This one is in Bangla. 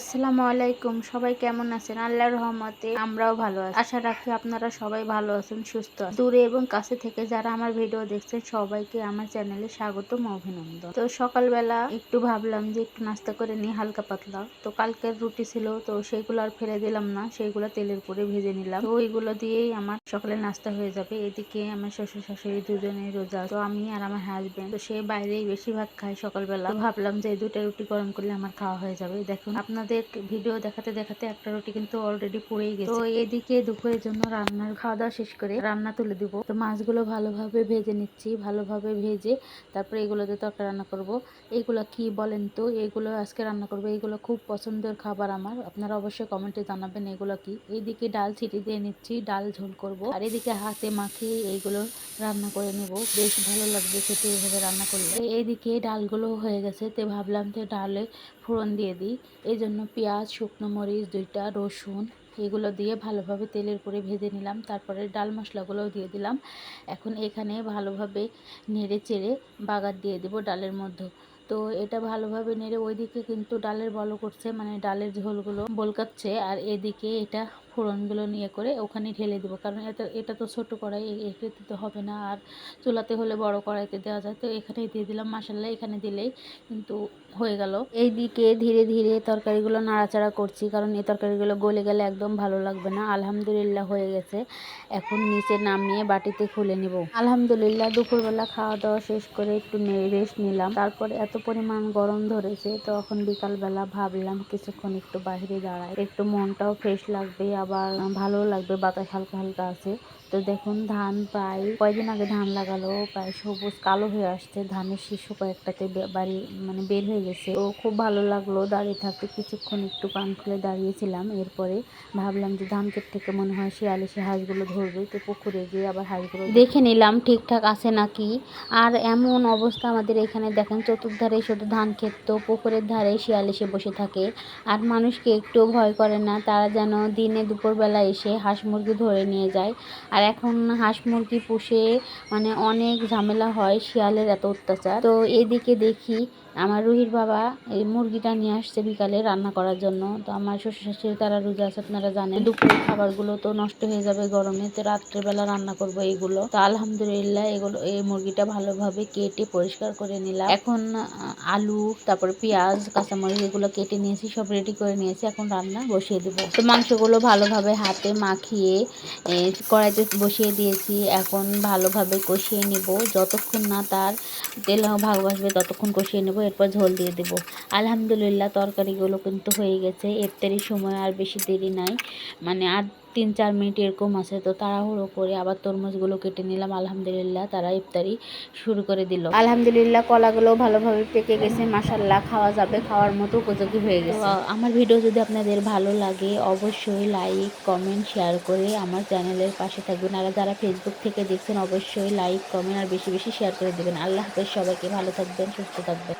আসসালামু আলাইকুম। সবাই কেমন আছেন? আল্লাহর রহমতে আমরাও ভালো আছি। আশা রাখি আপনারা সবাই ভালো আছেন, সুস্থ দূরে এবং কাছে থেকে যারা আমার ভিডিও দেখছেন, সবাইকে আমার চ্যানেলে স্বাগতম, অভিনন্দন। তো সকালবেলা একটু ভাবলাম যে একটু নাস্তা করে নিই, হালকা পাতলা। তো কালকের রুটি ছিল, তো সেইগুলো আর ফেলে দিলাম না। সেইগুলো তেলের পরে ভেজে নিলাম। তো ওইগুলো দিয়েই আমার সকালে নাস্তা হয়ে যাবে। এদিকে আমার শ্বশুর শাশুড়ি দুজনে রোজা তো আমি আর আমার হাজবেন্ড তো সে বাইরেই বেশিরভাগ খায় সকালবেলা। ভাবলাম যে দুটা রুটি গরম করলে আমার খাওয়া হয়ে যাবে। দেখুন আপনাদের ভিডিও দেখাতে দেখাতে একটা রুটি কিন্তু অলরেডি পুড়েই গেছে। তো এদিকে দুপুরের জন্য রান্নার খাওয়া দাওয়া শেষ করে রান্না তুলে দিব। তো মাছগুলো ভালোভাবে ভেজে নিচ্ছি, ভালোভাবে ভেজে তারপরে এগুলোতে তরকারি রান্না করব। এইগুলো কি বলেন তো? এগুলো আজকে রান্না করব। এইগুলো খুব পছন্দের খাবার আমার। আপনারা অবশ্যই কমেন্টে জানাবেন এগুলো কি। এইদিকে ডাল ছিটি দিয়ে নিচ্ছি, ডাল ঝোল করব। আর এদিকে হাতে মাখিয়ে এইগুলো রান্না করে নেব। বেশ ভালো লাগবে খেতে এইভাবে রান্না করলে। এইদিকে ডালগুলো হয়ে গেছে। তো ভাবলাম যে ডালে ফোড়ন দিয়ে দিই। এই জন্য পেঁয়াজ, শুকনো মরিচ, দুইটা, রসুন এগুলো দিয়ে ভালোভাবে তেলের করে ভেজে নিলাম। তারপরে ডাল মশলাগুলোও দিয়ে দিলাম। এখন এখানে ভালোভাবে নেড়ে চেড়ে বাগার দিয়ে দেবো ডালের মধ্যে। তো এটা ভালোভাবে নেড়ে ওইদিকে কিন্তু ডালের বলো করছে মানে ডালের ঝোলগুলো বলকাচ্ছে। আর এদিকে এটা ফোড়নগুলো নিয়ে করে ওখানে ঢেলে দেবো। কারণ এটা এটা তো ছোটো কড়াই এতে তো হবে না। আর চুলাতে হলে বড় কড়াইতে দেওয়া যায়। তো এখানেই দিয়ে দিলাম। মাসাল্লাহ এখানে দিলেই কিন্তু হয়ে গেল। এইদিকে ধীরে ধীরে তরকারিগুলো নাড়াচাড়া করছি। কারণ এই তরকারিগুলো গলে গেলে একদম ভালো লাগবে না। আলহামদুলিল্লাহ হয়ে গেছে। এখন নিচে নামিয়ে বাটিতে খুলে নিব। আলহামদুলিল্লাহ, দুপুরবেলা খাওয়া দাওয়া শেষ করে একটু রেস্ট নিলাম। তারপরে এত পরিমাণ গরম ধরেছে তখন বিকালবেলা ভাবলাম কিছুক্ষণ একটু বাইরে দাঁড়াই। একটু মনটাও ফ্রেশ লাগবে। আবার ভালো লাগবে বাতাস হালকা হালকা আছে। তো দেখুন, ধান প্রায় কয়েকদিন আগে ধান লাগালো, প্রায় সবুজ কালো হয়ে আসছে। ধানের শিশু কয়েকটাতে বাড়ি মানে বের হয়ে গেছে। তো খুব ভালো লাগল দাঁড়িয়ে থাকতে। কিছুক্ষণ একটু কান খুলে দাঁড়িয়েছিলাম। এরপরে ভাবলাম যে ধান ক্ষেত থেকে মনে হয় শিয়ালে সে হাঁসগুলো ধরবে। তো পুকুরে গিয়ে আবার হাঁসগুলো দেখে নিলাম, ঠিকঠাক আছে নাকি? আর এমন অবস্থা আমাদের এখানে। দেখেন, চতুর্ধারে শুধু ধান ক্ষেত, তো পুকুরের ধারে শিয়াল এসে বসে থাকে। আর মানুষকে একটু ভয় করে না। তারা যেন দিনে দুপুরবেলা এসে হাঁস মুরগি ধরে নিয়ে যায়। আর এখন হাঁস মুরগি পুষে মানে অনেক ঝামেলা হয় শিয়ালের এত অত্যাচার। তো এদিকে দেখি আমার রুহির বাবা এই মুরগিটা নিয়ে আসছে বিকালে রান্না করার জন্য। তো আমার শ্বশুর শাশুড়ি তারা রোজা আছে, আপনারা জানেন। দুপুরের খাবারগুলো তো নষ্ট হয়ে যাবে গরমে, তো রাত্রেবেলা রান্না করব এইগুলো তো আলহামদুলিল্লাহ এগুলো, এই মুরগিটা ভালোভাবে কেটে পরিষ্কার করে নিলাম। এখন আলু, তারপরে পেঁয়াজ, কাঁচামরিচ এগুলো কেটে নিয়েছি, সব রেডি করে নিয়েছি। এখন রান্না বসিয়ে দেবো। তো মাংসগুলো ভালোভাবে হাতে মাখিয়ে কড়াইতে বসিয়ে দিয়েছি। এখন ভালোভাবে কষিয়ে নিব। যতক্ষণ না তার তেল ভাগ বসবে ততক্ষণ কষিয়ে নেব। এরপর ঝোল দিয়ে দেবো। আলহামদুলিল্লাহ তরকারিগুলো কিন্তু হয়ে গেছে। ইফতারির সময় আর বেশি দেরি নাই। মানে আর তিন চার মিনিট এরকম আছে। তো তাড়াহুড়ো করে আবার তরমুজগুলো কেটে নিলাম। আলহামদুলিল্লাহ তারা ইফতারি শুরু করে দিল। আলহামদুলিল্লাহ কলাগুলো ভালোভাবে পেকে গেছে। মাসাল্লাহ খাওয়া যাবে। খাওয়ার মতো উপযোগী হয়ে গেছে। আমার ভিডিও যদি আপনাদের ভালো লাগে অবশ্যই লাইক কমেন্ট শেয়ার করে আমার চ্যানেলের পাশে থাকবেন। আর যারা ফেসবুক থেকে দেখছেন অবশ্যই লাইক কমেন্ট আর বেশি বেশি শেয়ার করে দেবেন। আল্লাহ হাফেজ সবাইকে ভালো থাকবেন সুস্থ থাকবেন।